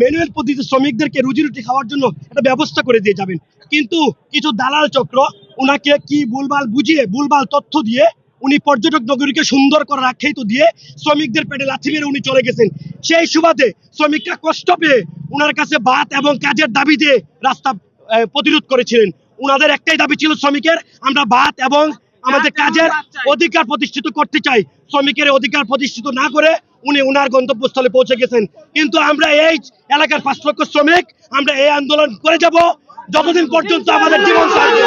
Manual পদ্ধতিতে শ্রমিকদেরকে রুজি রুটি খাওয়ার জন্য একটা ব্যবস্থা করে দিয়ে যাবেন। কিন্তু কিছু দালাল চক্র, উনাকে কি ভুলভাল বুঝিয়ে, ভুলভাল তথ্য দিয়ে, উনি পর্যটক নগরীকে সুন্দর করার আখ্যায়িত দিয়ে শ্রমিকদের পেটে লাথি মেরে উনি চলে গেছেন। সেই সুবাদে শ্রমিকরা কষ্ট পেয়ে উনার কাছে ভাত এবং কাজের দাবি দিয়ে রাস্তা প্রতিরোধ করেছিলেন। উনাদের একটাই দাবি ছিল শ্রমিকের, আমরা ভাত এবং আমাদের কাজের অধিকার প্রতিষ্ঠিত করতে চাই। শ্রমিকের অধিকার প্রতিষ্ঠিত না করে উনি উনার গন্তব্যস্থলে পৌঁছে গেছেন। কিন্তু আমরা এই এলাকার পাঁচ লক্ষ শ্রমিক আমরা এই আন্দোলন করে যাব। যতদিন পর্যন্ত আমাদের জীবন থাকবে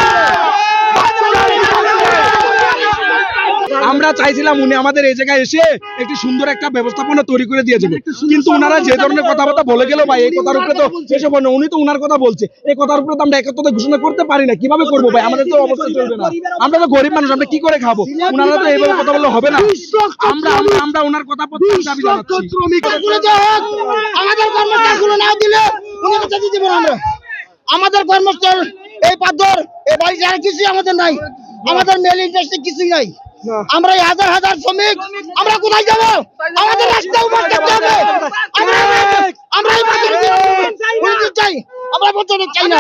আমরা চাইছিলাম উনি আমাদের এই জায়গায় এসে একটি সুন্দর একটা ব্যবস্থাপনা তৈরি করে দিয়ে যাবে। কিন্তু ওনারা যে ধরনের কথাবার্তা বলে গেল ভাই এই কথার উপরে তো এসব না উনি তো উনার কথা বলছে। এই কথার উপরে তো আমরা একত্রতা ঘোষণা করতে পারি না। কীভাবে করব ভাই? আমাদের তো অবস্থা চলবে না। আমরা তো গরিব মানুষ আমরা কি করে খাব? উনারা তো এইভাবে কথা বললে হবে না। আমরা আমরা আমরা ওনার কথা দাবি জানাচ্ছি। আমাদের কর্মস্থলগুলো না দিলে দিব না। আমরা আমাদের কর্মস্থল এই পাথর এই বাড়ি আর কিছুই আমাদের নাই। আমাদের মেল ইন্ডাস্ট্রি কিছুই নাই। আমরা এই হাজার হাজার শ্রমিক আমরা কোথায় যাব? আমাদের রাস্তা উপর থাকতে হবে। আমরা চাই। আমরা পর্যটক চাই না।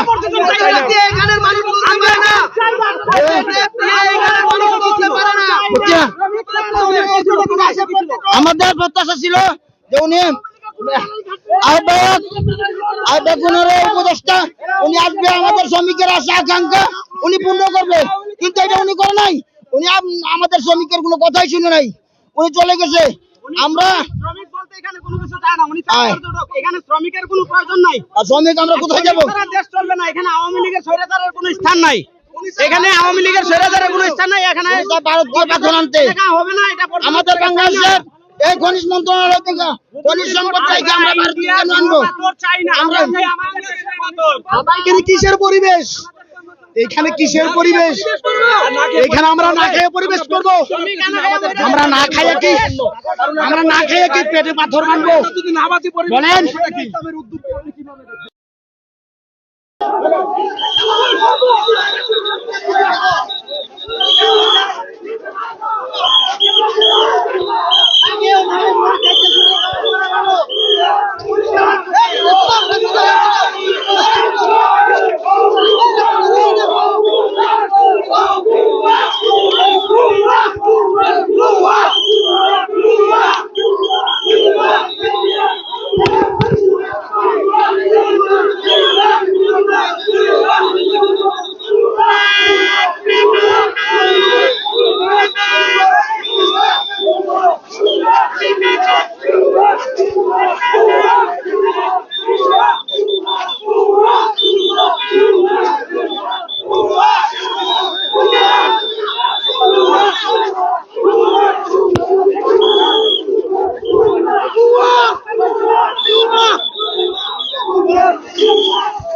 আমাদের প্রত্যাশা ছিল যে উনি আহ্বায়ক আহ্বায়ক উপদেষ্টা উনি আসবে আমাদের শ্রমিকের আশা আকাঙ্ক্ষা উনি পূর্ণ করবে। কিন্তু এটা উনি করে নাই। উনি আমাদের শ্রমিকের কোনো কথাই শুনে নাই। উনি চলে গেছে। আমরা শ্রমিক বলতে এখানে কোনো কিছু চায় না। উনি চায় আয়। পর্যটক। এখানে শ্রমিকের কোনো প্রয়োজন নাই। আর শ্রমিক আমরা কোথায় যাব? দেশ চলবে না। এখানে আওয়ামী লীগের স্বৈরাচারের কোনো স্থান নাই। এখানে আওয়ামী লীগের স্বৈরাচারের কোনো স্থান নাই। এখানে ভারত পাথর আনতে হবে না এটা আমাদের। বাংলাদেশের এই খনিজ মন্ত্রণালয় থেকে খনিজ সম্পদ আমরা আনব। আমরা কিসের পরিবেশ? এখানে কিসের পরিবেশ? এখানে আমরা না খেয়ে পরিবেশ করব। আমরা না খাইয়ে কি? আমরা না খাইয়ে কি পেটে পাথর মানবো বলেন। Yeah.